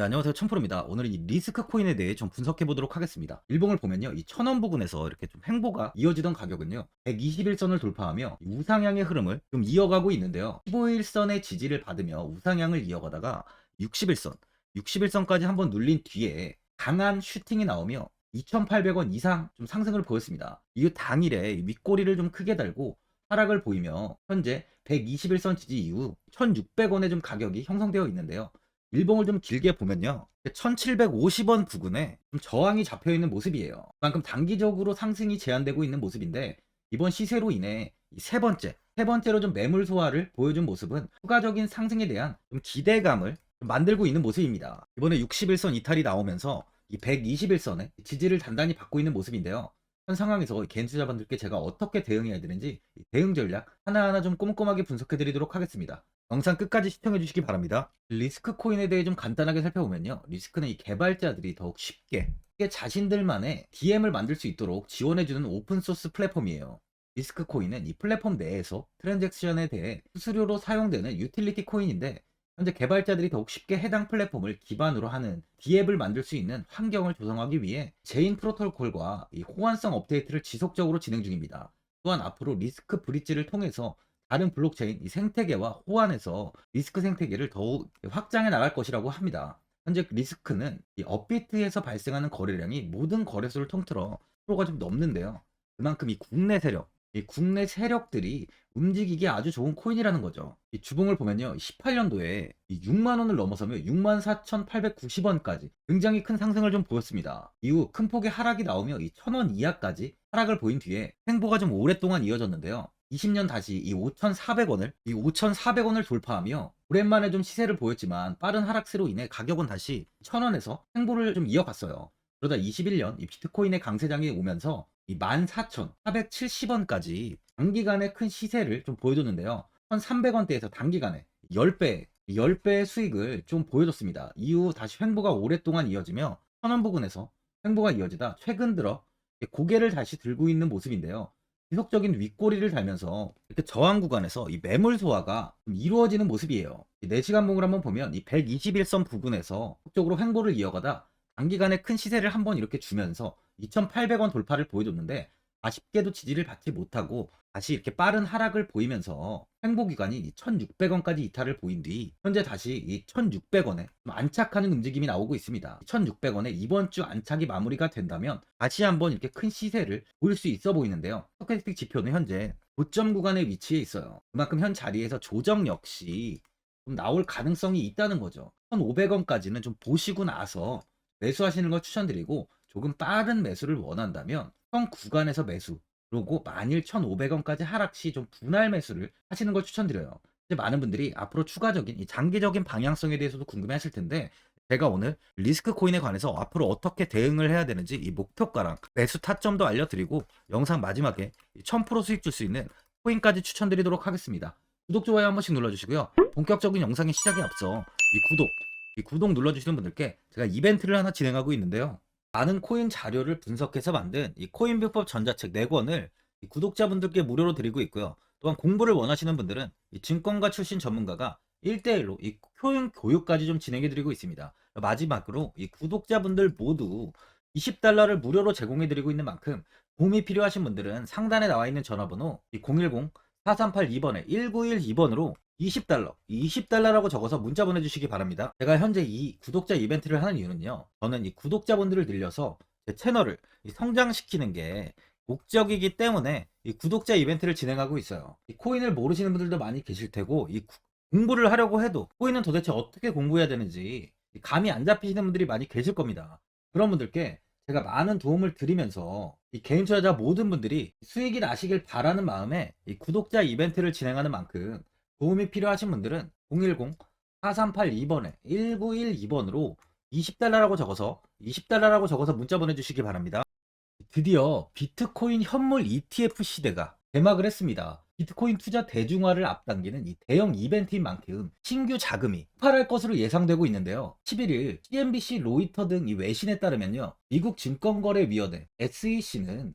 네, 안녕하세요. 천프로입니다. 오늘은 이 리스크 코인에 대해 좀 분석해 보도록 하겠습니다. 일봉을 보면요. 이 천원 부근에서 이렇게 좀 횡보가 이어지던 가격은요. 121선을 돌파하며 이 우상향의 흐름을 좀 이어가고 있는데요. 15일선의 지지를 받으며 우상향을 이어가다가 61선, 61선까지 한번 눌린 뒤에 강한 슈팅이 나오며 2,800원 이상 좀 상승을 보였습니다. 이후 당일에 윗꼬리를 좀 크게 달고 하락을 보이며 현재 121선 지지 이후 1,600원의 좀 가격이 형성되어 있는데요. 일봉을 좀 길게 보면요. 1750원 부근에 좀 저항이 잡혀 있는 모습이에요. 그만큼 단기적으로 상승이 제한되고 있는 모습인데 이번 시세로 인해 이세 번째, 세 번째로 좀 매물 소화를 보여준 모습은 추가적인 상승에 대한 좀 기대감을 좀 만들고 있는 모습입니다. 이번에 61선 이탈이 나오면서 이 121선에 지지를 단단히 받고 있는 모습인데요. 현 상황에서 개인 투자자분들께 제가 어떻게 대응해야 되는지 이 대응 전략 하나하나 좀 꼼꼼하게 분석해 드리도록 하겠습니다. 영상 끝까지 시청해 주시기 바랍니다. 리스크 코인에 대해 좀 간단하게 살펴보면요. 리스크는 이 개발자들이 더욱 쉽게 자신들만의 DM을 만들 수 있도록 지원해주는 오픈소스 플랫폼이에요. 리스크 코인은 이 플랫폼 내에서 트랜잭션에 대해 수수료로 사용되는 유틸리티 코인인데 현재 개발자들이 더욱 쉽게 해당 플랫폼을 기반으로 하는 D앱을 만들 수 있는 환경을 조성하기 위해 제인 프로토콜과 이 호환성 업데이트를 지속적으로 진행 중입니다. 또한 앞으로 리스크 브릿지를 통해서 다른 블록체인 이 생태계와 호환해서 리스크 생태계를 더욱 확장해 나갈 것이라고 합니다. 현재 리스크는 이 업비트에서 발생하는 거래량이 모든 거래소를 통틀어 프로가 좀 넘는데요. 그만큼 이 국내 세력, 이 국내 세력들이 움직이기 아주 좋은 코인이라는 거죠. 이 주봉을 보면요. 18년도에 6만 원을 넘어서며 6만 4,890원까지 굉장히 큰 상승을 좀 보였습니다. 이후 큰 폭의 하락이 나오며 이 1,000원 이하까지 하락을 보인 뒤에 행보가 좀 오랫동안 이어졌는데요. 20년 다시 이 5,400원을 이 5,400원을 돌파하며 오랜만에 좀 시세를 보였지만 빠른 하락세로 인해 가격은 다시 1,000원에서 행보를 좀 이어갔어요. 그러다 21년 이 비트코인의 강세장이 오면서 이 14,470원까지 단기간에 큰 시세를 좀 보여줬는데요. 1,300원대에서 단기간에 10배, 10배의 수익을 좀 보여줬습니다. 이후 다시 횡보가 오랫동안 이어지며 1,000원 부근에서 횡보가 이어지다 최근 들어 고개를 다시 들고 있는 모습인데요. 지속적인 윗꼬리를 달면서 이렇게 저항 구간에서 이 매물 소화가 좀 이루어지는 모습이에요. 이 4시간 봉을 한번 보면 이 121선 부근에서 속적으로 횡보를 이어가다 단기간에 큰 시세를 한번 이렇게 주면서 2,800원 돌파를 보여줬는데 아쉽게도 지지를 받지 못하고 다시 이렇게 빠른 하락을 보이면서 횡보 기간이 1,600원까지 이탈을 보인 뒤 현재 다시 이 1,600원에 안착하는 움직임이 나오고 있습니다. 1,600원에 이번 주 안착이 마무리가 된다면 다시 한번 이렇게 큰 시세를 보일 수 있어 보이는데요. 스토캐스틱 지표는 현재 고점 구간에 위치해 있어요. 그만큼 현 자리에서 조정 역시 좀 나올 가능성이 있다는 거죠. 1,500원까지는 좀 보시고 나서 매수하시는 걸 추천드리고 조금 빠른 매수를 원한다면 현 구간에서 매수 그리고 11,500원까지 하락 시 좀 분할 매수를 하시는 걸 추천드려요. 많은 분들이 앞으로 추가적인 이 장기적인 방향성에 대해서도 궁금해 하실 텐데 제가 오늘 리스크 코인에 관해서 앞으로 어떻게 대응을 해야 되는지 이 목표가랑 매수 타점도 알려드리고 영상 마지막에 1000% 수익 줄 수 있는 코인까지 추천드리도록 하겠습니다. 구독, 좋아요 한 번씩 눌러주시고요. 본격적인 영상의 시작에 앞서 이 구독, 이 구독 눌러주시는 분들께 제가 이벤트를 하나 진행하고 있는데요. 많은 코인 자료를 분석해서 만든 이 코인 비법 전자책 4권을 구독자분들께 무료로 드리고 있고요. 또한 공부를 원하시는 분들은 이 증권가 출신 전문가가 1대1로 이 코인 교육까지 좀 진행해 드리고 있습니다. 마지막으로 이 구독자분들 모두 20달러를 무료로 제공해 드리고 있는 만큼 도움이 필요하신 분들은 상단에 나와 있는 전화번호 010-4382번에 1912번으로 20달러, 20달러라고 적어서 문자 보내주시기 바랍니다. 제가 현재 이 구독자 이벤트를 하는 이유는요. 저는 이 구독자분들을 늘려서 제 채널을 성장시키는 게 목적이기 때문에 이 구독자 이벤트를 진행하고 있어요. 이 코인을 모르시는 분들도 많이 계실 테고 이 공부를 하려고 해도 코인은 도대체 어떻게 공부해야 되는지 감이 안 잡히시는 분들이 많이 계실 겁니다. 그런 분들께 제가 많은 도움을 드리면서 이 개인 투자자 모든 분들이 수익이 나시길 바라는 마음에 이 구독자 이벤트를 진행하는 만큼 도움이 필요하신 분들은 010-4382번에 1912번으로 20달러라고 적어서 20달러라고 적어서 문자 보내주시기 바랍니다. 드디어 비트코인 현물 ETF 시대가 개막을 했습니다. 비트코인 투자 대중화를 앞당기는 이 대형 이벤트인 만큼 신규 자금이 폭발할 것으로 예상되고 있는데요. 11일 CNBC, 로이터 등 이 외신에 따르면요. 미국 증권거래위원회 SEC는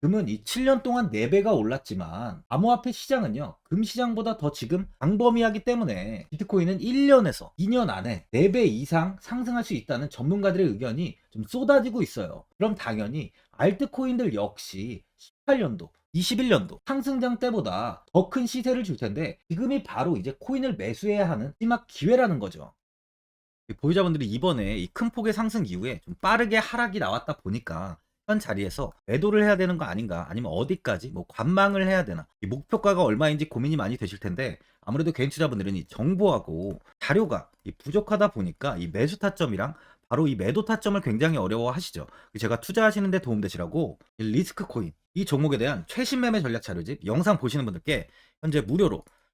금은 이 7년 동안 4배가 올랐지만 암호화폐 시장은요 금 시장보다 더 지금 광범위하기 때문에 비트코인은 1년에서 2년 안에 4배 이상 상승할 수 있다는 전문가들의 의견이 좀 쏟아지고 있어요. 그럼 당연히 알트코인들 역시 18년도 21년도 상승장 때보다 더 큰 시세를 줄 텐데 지금이 바로 이제 코인을 매수해야 하는 마지막 기회라는 거죠. 보유자분들이 이번에 이 큰 폭의 상승 이후에 좀 빠르게 하락이 나왔다 보니까 현 자리에서 매도를 해야 되는 거 아닌가 아니면 어디까지 뭐 관망을 해야 되나 이 목표가가 얼마인지 고민이 많이 되실 텐데 아무래도 개인 투자분들은 이 정보하고 자료가 이 부족하다 보니까 이 매수 타점이랑 바로 이 매도 타점을 굉장히 어려워하시죠. 제가 투자하시는데 도움되시라고 이 리스크 코인 이 종목에 대한 최신 매매 전략 자료집 영상 보시는 분들께 현재 무료로 이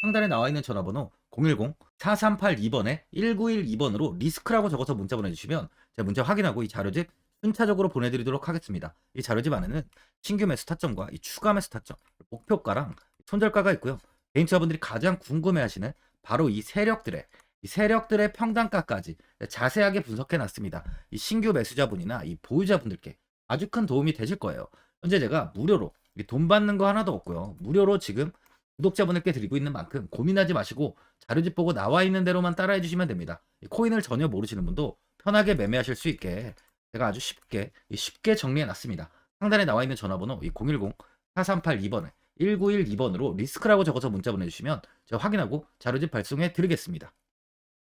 상단에 나와 있는 전화번호 010-4382번에 1912번으로 리스크라고 적어서 문자 보내주시면 제가 문자 확인하고 이 자료집 순차적으로 보내드리도록 하겠습니다. 이 자료집 안에는 신규 매수 타점과 이 추가 매수 타점, 목표가랑 손절가가 있고요. 개인 투자분들이 가장 궁금해하시는 바로 이 세력들의 이 세력들의 평단가까지 자세하게 분석해 놨습니다. 이 신규 매수자분이나 이 보유자분들께 아주 큰 도움이 되실 거예요. 현재 제가 무료로 이돈 받는 거 하나도 없고요. 무료로 지금 구독자분들께 드리고 있는 만큼 고민하지 마시고 자료집 보고 나와 있는 대로만 따라해 주시면 됩니다. 이 코인을 전혀 모르시는 분도 편하게 매매하실 수 있게 제가 아주 쉽게 쉽게 정리해 놨습니다. 상단에 나와 있는 전화번호 010-4382번에 1912번으로 리스크라고 적어서 문자 보내주시면 제가 확인하고 자료집 발송해 드리겠습니다.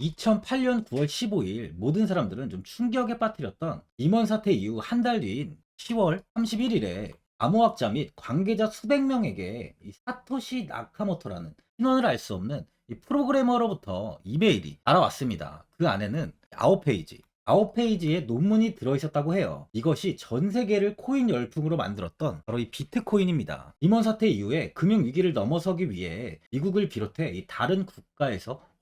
2008년 9월 15일 모든 사람들은 좀 충격에 빠뜨렸던 임원 사태 이후 한 달 뒤인 10월 31일에 암호학자 및 관계자 수백 명에게 이 사토시 나카모토라는 신원을 알 수 없는 이 프로그래머로부터 이메일이 날아왔습니다. 그 안에는 9페이지, 9페이지에 논문이 들어있었다고 해요. 이것이 전 세계를 코인 열풍으로 만들었던 바로 이 비트코인입니다. 임원 사태 이후에 금융위기를 넘어서기 위해 미국을 비롯해 이 다른 국가에서